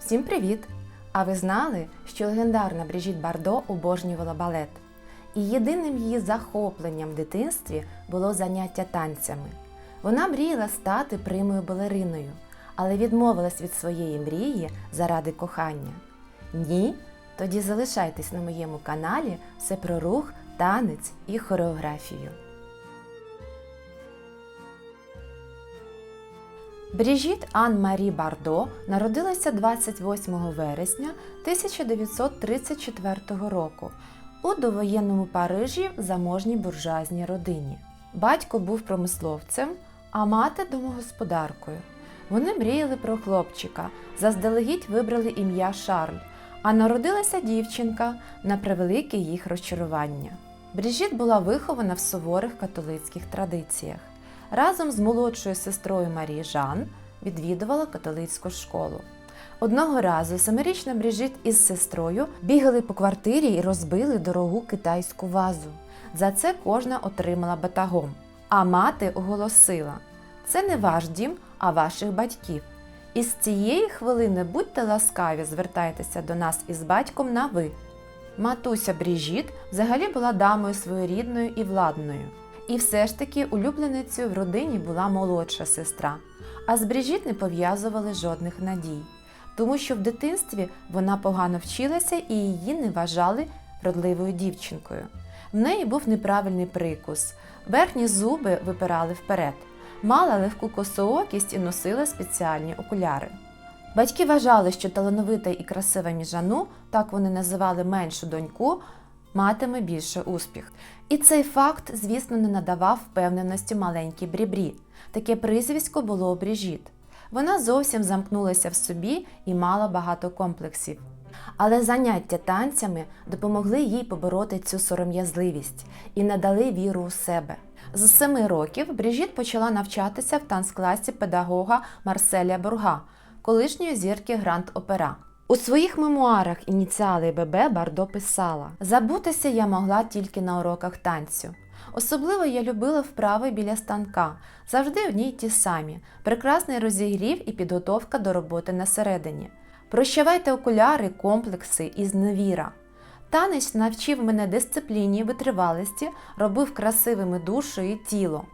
Всім привіт! А ви знали, що легендарна Брижіт Бардо обожнювала балет? І єдиним її захопленням в дитинстві було заняття танцями. Вона мріяла стати примою балериною, але відмовилась від своєї мрії заради кохання. Ні? Тоді залишайтесь на моєму каналі все про рух, танець і хореографію. Бріжіт Ан Марі Бардо народилася 28 вересня 1934 року у довоєнному Парижі в заможній буржуазній родині. Батько був промисловцем, а мати домогосподаркою. Вони мріяли про хлопчика, заздалегідь вибрали ім'я Шарль, а народилася дівчинка на превелике їх розчарування. Бріжіт була вихована в суворих католицьких традиціях. Разом з молодшою сестрою Марії Жан відвідувала католицьку школу. Одного разу семирічна Бріжит із сестрою бігали по квартирі і розбили дорогу китайську вазу. За це кожна отримала батагом. А мати оголосила: це не ваш дім, а ваших батьків. І з цієї хвилини будьте ласкаві, звертайтеся до нас із батьком на ви. Матуся Бріжіт взагалі була дамою своєрідною і владною. І все ж таки улюбленицею в родині була молодша сестра, а з Бріжіт не пов'язували жодних надій, тому що в дитинстві вона погано вчилася і її не вважали вродливою дівчинкою. В неї був неправильний прикус, верхні зуби випирали вперед, мала легку косоокість і носила спеціальні окуляри. Батьки вважали, що талановита і красива міжану, так вони називали меншу доньку, матиме більше успіх. І цей факт, звісно, не надавав впевненості маленькій Брібрі. Таке прізвисько було Бріжіт. Вона зовсім замкнулася в собі і мала багато комплексів. Але заняття танцями допомогли їй побороти цю сором'язливість і надали віру у себе. З семи років Бріжіт почала навчатися в танцкласі педагога Марселя Бурга, колишньої зірки Гранд Опера. У своїх мемуарах ініціали ББ Бардо писала: Забутися я могла тільки на уроках танцю. Особливо я любила вправи біля станка, завжди одні й ті самі, прекрасний розігрів і підготовка до роботи на середині. Прощавайте окуляри, комплекси і зневіра. Танець навчив мене дисципліні, витривалості, робив красивими душу і тіло.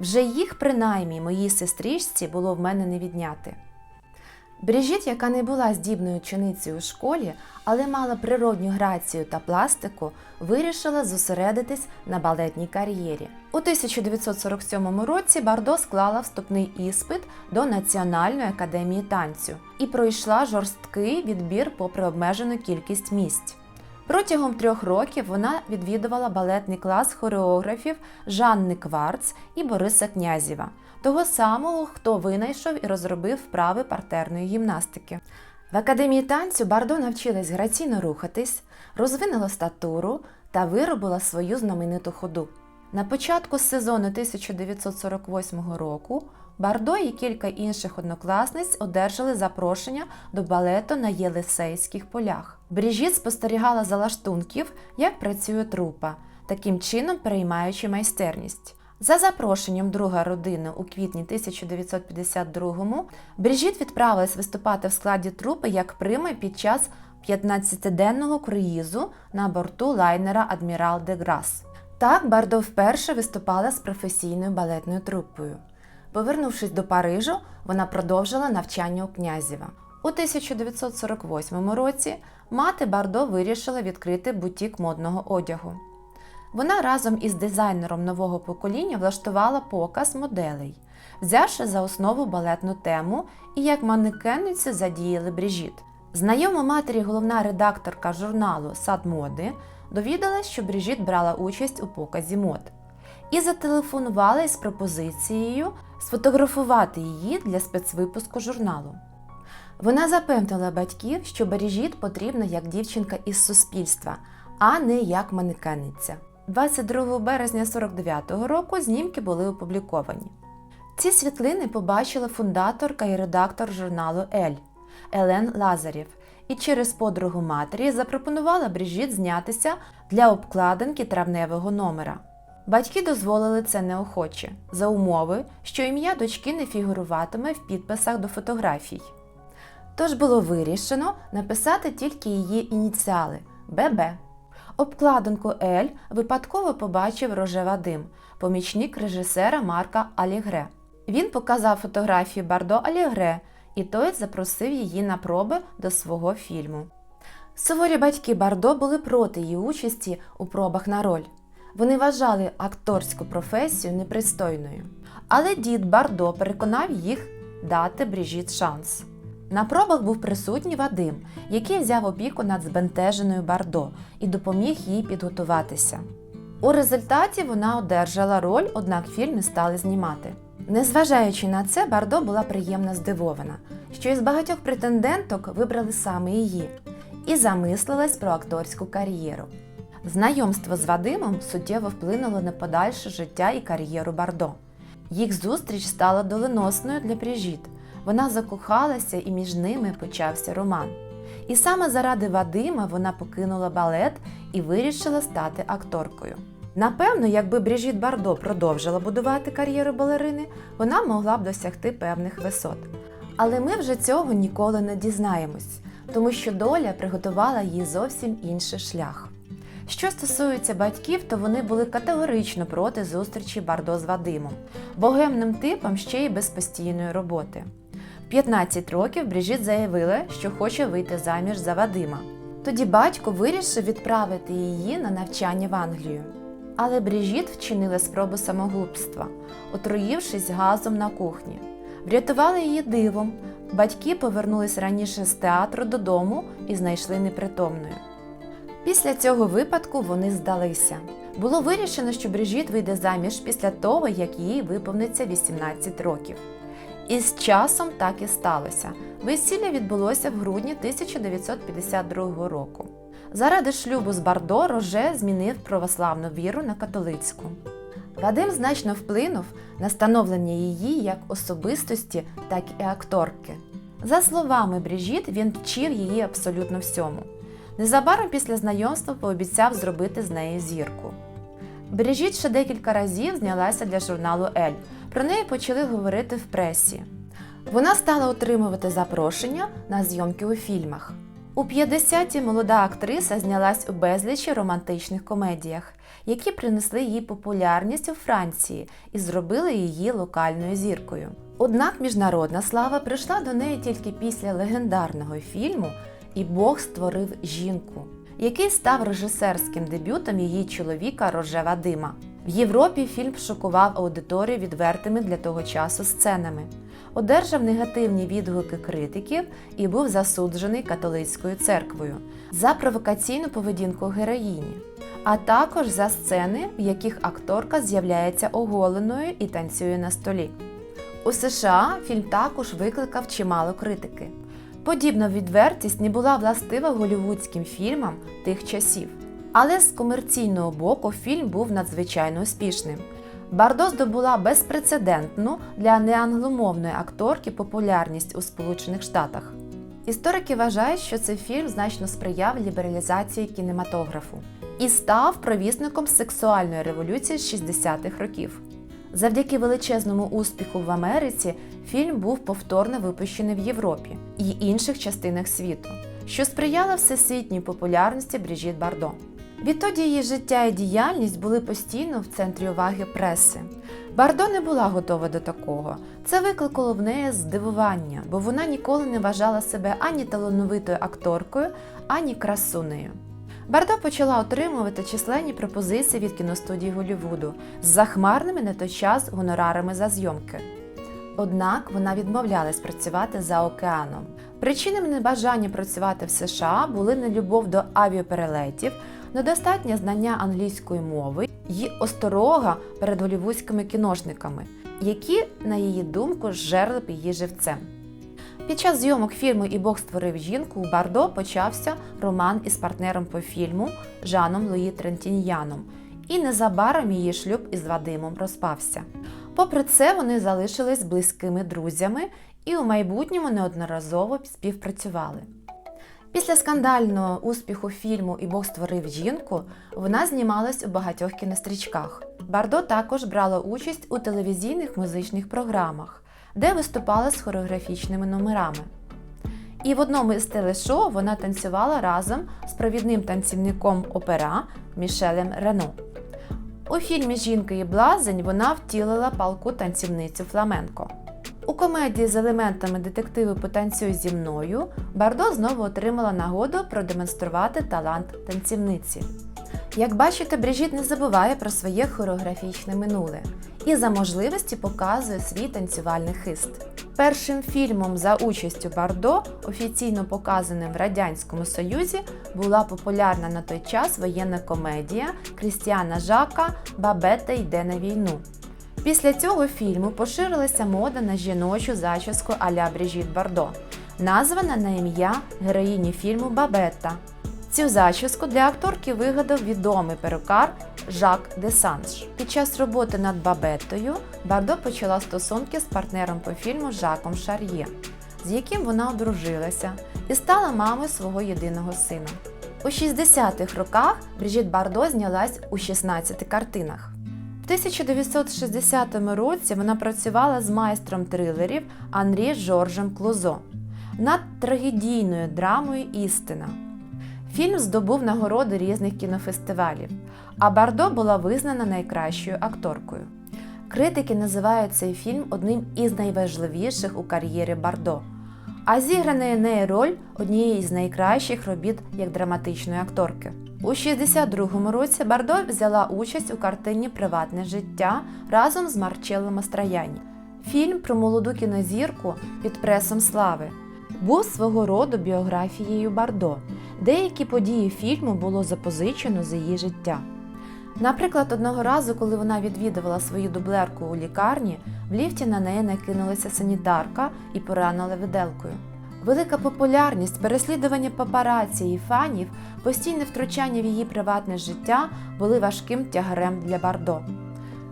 Вже їх, принаймні, моїй сестричці було в мене не відняти. Бріжіт, яка не була здібною ученицею у школі, але мала природню грацію та пластику, вирішила зосередитись на балетній кар'єрі. У 1947 році Бардо склала вступний іспит до Національної академії танцю і пройшла жорсткий відбір попри обмежену кількість місць. Протягом трьох років вона відвідувала балетний клас хореографів Жанни Кварц і Бориса Князєва, того самого, хто винайшов і розробив вправи партерної гімнастики. В академії танцю Бардо навчилась граційно рухатись, розвинула статуру та виробила свою знамениту ходу. На початку сезону 1948 року Бардо і кілька інших однокласниць одержали запрошення до балету на Єлисейських полях. Бріжіт спостерігала за лаштунків, як працює трупа, таким чином переймаючи майстерність. За запрошенням друга родини у квітні 1952-му Бріжіт відправилась виступати в складі трупи як прима під час 15-денного круїзу на борту лайнера Адмірал де Грас. Так Бардо вперше виступала з професійною балетною трупою. Повернувшись до Парижу, вона продовжила навчання у князєва. У 1948 році мати Бардо вирішила відкрити бутік модного одягу. Вона разом із дизайнером нового покоління влаштувала показ моделей, взявши за основу балетну тему і як манекенниці задіяли Бріжіт. Знайома матері головна редакторка журналу Сад моди довідалась, що Бріжіт брала участь у показі мод і зателефонувала із пропозицією сфотографувати її для спецвипуску журналу. Вона запевнила батьків, що Бережіт потрібна як дівчинка із суспільства, а не як манекенниця. 22 березня 49-го року знімки були опубліковані. Ці світлини побачила фундаторка і редактор журналу Ель Елен Лазарєв і через подругу матері запропонувала Бріжіт знятися для обкладинки травневого номера. Батьки дозволили це неохоче, за умови, що ім'я дочки не фігуруватиме в підписах до фотографій. Тож було вирішено написати тільки її ініціали ББ. Обкладинку Ель випадково побачив Роже Вадим, помічник режисера Марка Алігре. Він показав фотографії Бардо Алігре, і той запросив її на проби до свого фільму. Суворі батьки Бардо були проти її участі у пробах на роль. Вони вважали акторську професію непристойною. Але дід Бардо переконав їх дати Бріжіт шанс. На пробах був присутній Вадим, який взяв опіку над збентеженою Бардо і допоміг їй підготуватися. У результаті вона одержала роль, однак фільм не стали знімати. Незважаючи на це, Бардо була приємно здивована, що із багатьох претенденток вибрали саме її, і замислилась про акторську кар'єру. Знайомство з Вадимом суттєво вплинуло на подальше життя і кар'єру Бардо. Їх зустріч стала доленосною для Бріжіт. Вона закохалася і між ними почався роман. І саме заради Вадима вона покинула балет і вирішила стати акторкою. Напевно, якби Бріжіт Бардо продовжила будувати кар'єру балерини, вона могла б досягти певних висот. Але ми вже цього ніколи не дізнаємось, тому що доля приготувала їй зовсім інший шлях. Що стосується батьків, то вони були категорично проти зустрічі Бардо з Вадимом, богемним типом ще й без постійної роботи. 15 років Бріжіт заявила, що хоче вийти заміж за Вадима. Тоді батько вирішив відправити її на навчання в Англію. Але Бріжіт вчинила спробу самогубства, отруївшись газом на кухні. Врятували її дивом. Батьки повернулись раніше з театру додому і знайшли непритомною. Після цього випадку вони здалися. Було вирішено, що Бріжіт вийде заміж після того, як їй виповниться 18 років. І з часом так і сталося. Весілля відбулося в грудні 1952 року. Заради шлюбу з Бардо Роже змінив православну віру на католицьку. Вадим значно вплинув на становлення її як особистості, так і акторки. За словами Бріжіт, він вчив її абсолютно всьому. Незабаром після знайомства пообіцяв зробити з нею зірку. Бріжіт ще декілька разів знялася для журналу Ель. Про неї почали говорити в пресі. Вона стала отримувати запрошення на зйомки у фільмах. У 50-ті молода актриса знялась у безлічі романтичних комедіях, які принесли їй популярність у Франції і зробили її локальною зіркою. Однак міжнародна слава прийшла до неї тільки після легендарного фільму І Бог створив жінку, який став режисерським дебютом її чоловіка Роже Вадима. В Європі фільм шокував аудиторію відвертими для того часу сценами, одержав негативні відгуки критиків і був засуджений католицькою церквою за провокаційну поведінку героїні, а також за сцени, в яких акторка з'являється оголеною і танцює на столі. У США фільм також викликав чимало критики. Подібна відвертість не була властива голівудським фільмам тих часів. Але з комерційного боку фільм був надзвичайно успішним. Бардо здобула безпрецедентну для неангломовної акторки популярність у Сполучених Штатах. Історики вважають, що цей фільм значно сприяв лібералізації кінематографу і став провісником сексуальної революції з 60-х років. Завдяки величезному успіху в Америці фільм був повторно випущений в Європі і інших частинах світу, що сприяло всесвітній популярності Бріжіт Бардо. Відтоді її життя і діяльність були постійно в центрі уваги преси. Бардо не була готова до такого. Це викликало в неї здивування, бо вона ніколи не вважала себе ані талановитою акторкою, ані красунею. Бардо почала отримувати численні пропозиції від кіностудії Голлівуду з захмарними на той час гонорарами за зйомки. Однак вона відмовлялась працювати за океаном. Причинами небажання працювати в США були нелюбов до авіаперелетів, недостатнє знання англійської мови і осторога перед голівудськими кіношниками, які, на її думку, жерли б її живцем. Під час зйомок фільму І Бог створив жінку у Бардо почався роман із партнером по фільму Жаном Луї Трентіньяном, і незабаром її шлюб із Вадимом розпався. Попри це, вони залишились близькими друзями і у майбутньому неодноразово співпрацювали. Після скандального успіху фільму І Бог створив жінку вона знімалась у багатьох кінострічках. Бардо також брала участь у телевізійних музичних програмах, де виступала з хореографічними номерами. І в одному із телешоу вона танцювала разом з провідним танцівником опера Мішелем Рено. У фільмі Жінка і блазень вона втілила палку танцівницю Фламенко. У комедії з елементами детективи Потанцюй зі мною Бардо знову отримала нагоду продемонструвати талант танцівниці. Як бачите, Брижіт не забуває про своє хореографічне минуле і за можливості показує свій танцювальний хист. Першим фільмом за участю Бардо, офіційно показаним в Радянському Союзі, була популярна на той час воєнна комедія Крістіана Жака Бабета йде на війну. Після цього фільму поширилася мода на жіночу зачіску а-ля Брижіт Бардо, названа на ім'я героїні фільму Бабетта. Цю зачіску для акторки вигадав відомий перукар Жак Десанж. Під час роботи над Бабеттою Бардо почала стосунки з партнером по фільму Жаком Шар'є, з яким вона одружилася і стала мамою свого єдиного сина. У 60-х роках Брижіт Бардо знялась у 16 картинах. В 1960 році вона працювала з майстром трилерів Анрі Жоржем Клузо над трагедійною драмою Істина. Фільм здобув нагороди різних кінофестивалів, а Бардо була визнана найкращою акторкою. Критики називають цей фільм одним із найважливіших у кар'єрі Бардо, а зіграна нею роль однієї з найкращих робіт як драматичної акторки. У 62-му році Бардо взяла участь у картині Приватне життя разом з Марчелло Мастрояні. Фільм про молоду кінозірку під пресом слави був свого роду біографією Бардо. Деякі події фільму було запозичено з її життя. Наприклад, одного разу, коли вона відвідувала свою дублерку у лікарні, в ліфті на неї накинулася санітарка і поранила виделкою. Велика популярність, переслідування папараці і фанів, постійне втручання в її приватне життя були важким тягарем для Бардо.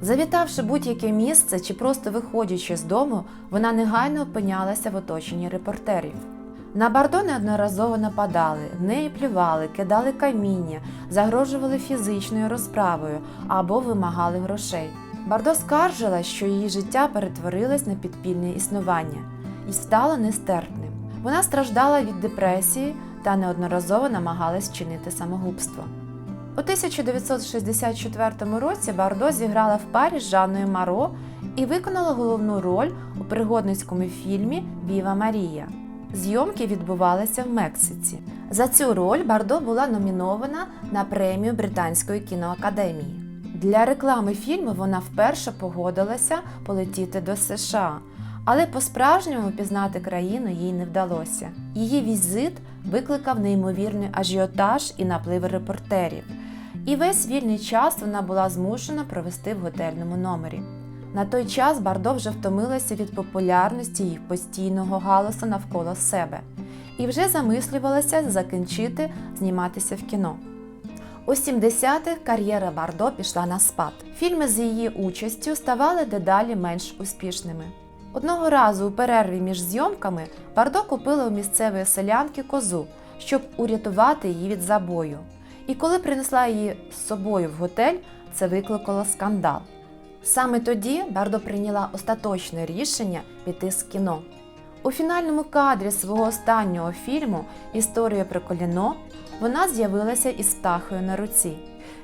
Завітавши будь-яке місце чи просто виходячи з дому, вона негайно опинялася в оточенні репортерів. На Бардо неодноразово нападали, в неї плювали, кидали каміння, загрожували фізичною розправою або вимагали грошей. Бардо скаржила, що її життя перетворилось на підпільне існування і стало нестерпним. Вона страждала від депресії та неодноразово намагалась вчинити самогубство. У 1964 році Бардо зіграла в парі з Жанною Маро і виконала головну роль у пригодницькому фільмі Віва Марія. Зйомки відбувалися в Мексиці. За цю роль Бардо була номінована на премію Британської кіноакадемії. Для реклами фільму вона вперше погодилася полетіти до США, але по-справжньому пізнати країну їй не вдалося. Її візит викликав неймовірний ажіотаж і наплив репортерів. І весь вільний час вона була змушена провести в готельному номері. На той час Бардо вже втомилася від популярності їх постійного галасу навколо себе і вже замислювалася закінчити зніматися в кіно. У 70-х кар'єра Бардо пішла на спад. Фільми з її участю ставали дедалі менш успішними. Одного разу у перерві між зйомками Бардо купила у місцевої селянки козу, щоб урятувати її від забою. І коли принесла її з собою в готель, це викликало скандал. Саме тоді Бардо прийняла остаточне рішення піти з кіно. У фінальному кадрі свого останнього фільму Історія про коліно вона з'явилася із птахою на руці,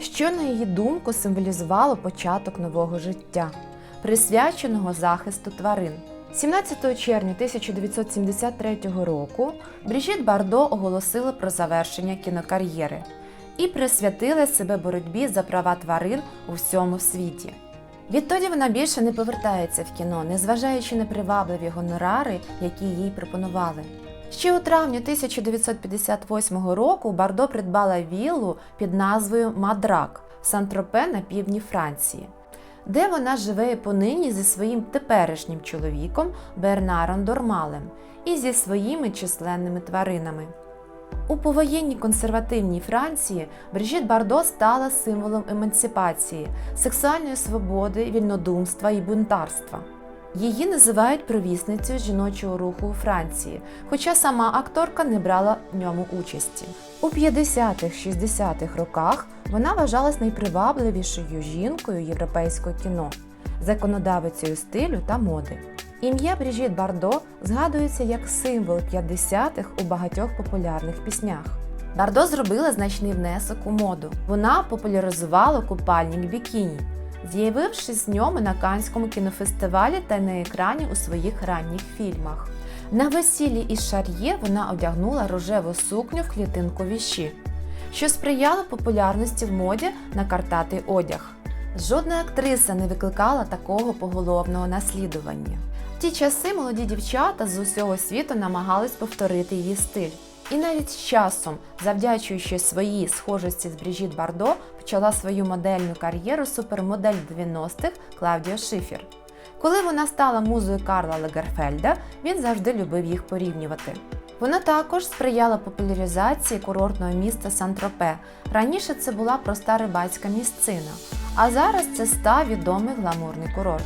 що, на її думку, символізувало початок нового життя, присвяченого захисту тварин. 17 червня 1973 року Бріжіт Бардо оголосила про завершення кінокар'єри і присвятила себе боротьбі за права тварин у всьому світі. Відтоді вона більше не повертається в кіно, незважаючи на привабливі гонорари, які їй пропонували. Ще у травні 1958 року Бардо придбала віллу під назвою Мадрак в Сан-Тропе на півдні Франції, де вона живе і понині зі своїм теперішнім чоловіком Бернаром Дормалем і зі своїми численними тваринами. У повоєнній консервативній Франції Брижіт Бардо стала символом емансипації, сексуальної свободи, вільнодумства і бунтарства. Її називають провісницею жіночого руху у Франції, хоча сама акторка не брала в ньому участі. У 50-60-х роках вона вважалась найпривабливішою жінкою європейського кіно, законодавицею стилю та моди. Ім'я Бріжіт Бардо згадується як символ 50-х у багатьох популярних піснях. Бардо зробила значний внесок у моду. Вона популяризувала купальник бікіні, з'явившись з ньому на Канському кінофестивалі та на екрані у своїх ранніх фільмах. На весіллі із Шар'є вона одягнула рожеву сукню в клітинку віші, що сприяло популярності в моді на картатий одяг. Жодна актриса не викликала такого поголовного наслідування. Ті часи молоді дівчата з усього світу намагались повторити її стиль. І навіть з часом, завдячуючи своїй схожості з Бріжіт Бардо, почала свою модельну кар'єру супермодель 90-х Клаудіо Шифер. Коли вона стала музою Карла Лагерфельда, він завжди любив їх порівнювати. Вона також сприяла популяризації курортного міста Сан-Тропе. Раніше це була проста рибацька місцина, а зараз це став відомий гламурний курорт.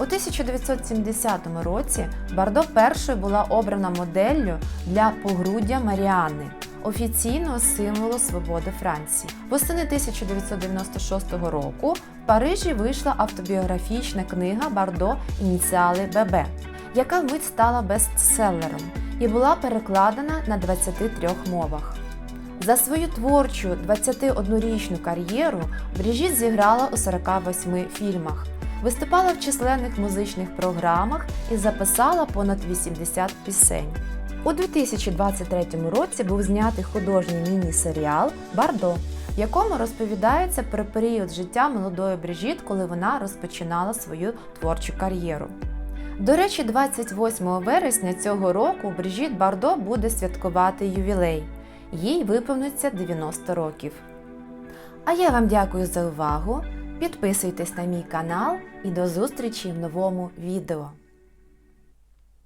У 1970 році Бардо першою була обрана моделлю для погруддя Маріани, офіційного символу свободи Франції. Восени 1996 року в Парижі вийшла автобіографічна книга Бардо Ініціали ББ, яка вмить стала бестселером і була перекладена на 23 мовах. За свою творчу 21-річну кар'єру Бріжіт зіграла у 48 фільмах, виступала в численних музичних програмах і записала понад 80 пісень. У 2023 році був знятий художній міні-серіал Бардо, в якому розповідається про період життя молодої Бріжіт, коли вона розпочинала свою творчу кар'єру. До речі, 28 вересня цього року Бріжіт Бардо буде святкувати ювілей. Їй виповниться 90 років. А я вам дякую за увагу. Підписуйтесь на мій канал і до зустрічі в новому відео.